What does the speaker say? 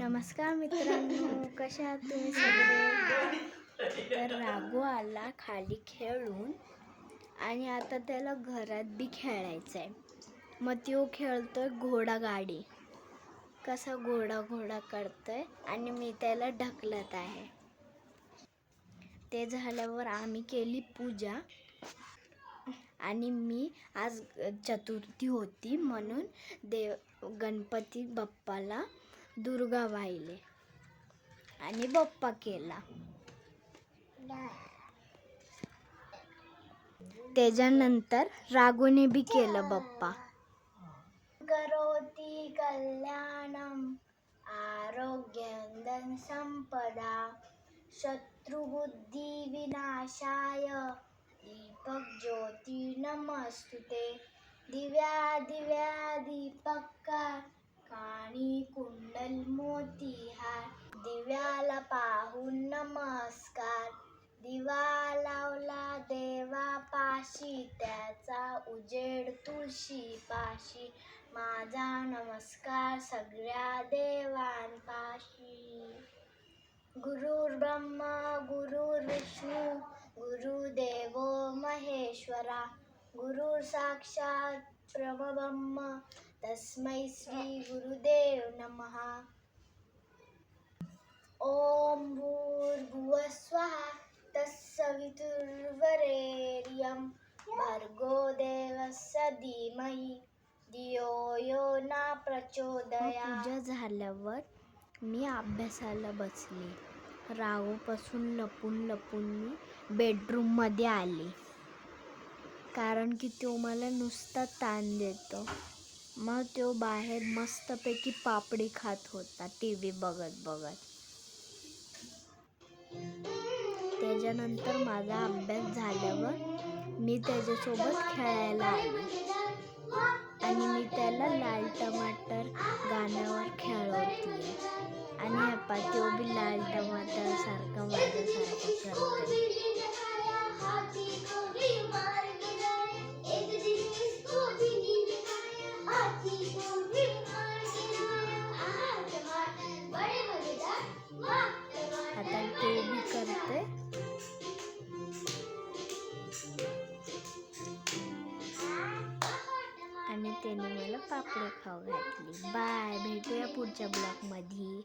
नमस्कार मित्रांनो कशा आहात तुम्ही सगळे? तर राघू आला खाली खेळून आणि आता त्याला घरात बी खेळायचं आहे मग तो खेळतोय घोडा गाडी. कसा घोडा घोडा करतोय आणि मी त्याला ढकलत आहे. ते झाल्यावर आम्ही केली पूजा. आणि मी आज चतुर्थी होती म्हणून देव गणपती बाप्पाला दुर्गा वाहिले आणि बप्पा केला. त्याच्यानंतर राघूने बी केलं बप्पा. करोती कल्याणम आरोग्यंदन संपदा शत्रुबुद्धी विनाशाय दीपक ज्योती नमस्तुते. दिव्या दिव्या दीपक मोती मोतीहार दिव्याला पाहून नमस्कार. दिवा लावला देवा पाशी त्याचा उजेड तुळशी पाशी माझा नमस्कार सगळ्या देवांपाशी. गुरुर् ब्रह्मा गुरुर विष्णू गुरुदेवो महेश्वरा. गुरुर साक्षात परमब्रह्म तस्मै श्री गुरुदेव नमः। ॐ भूर्भुवस्वः तत्सवितुर्वरेर्यं भर्गो देवस्य धीमहि धियो यो न प्रचोदया पूजा झाल्यावर मी अभ्यासाला बसले. राहूपासून लपून लपून मी बेडरूममध्ये आले. कारण की तो मला नुसता ताण देतो. मग तो बाहेर मस्तपैकी पापडी खात होता टी व्ही बघत बघत. त्याच्यानंतर माझा अभ्यास झाल्यावर मी त्याच्यासोबत खेळायला आले. आणि मी त्याला लाल टमाटर गाण्यावर मला पापडी खाऊ घातली. बाय भेटूया पुढच्या ब्लॉगमध्ये.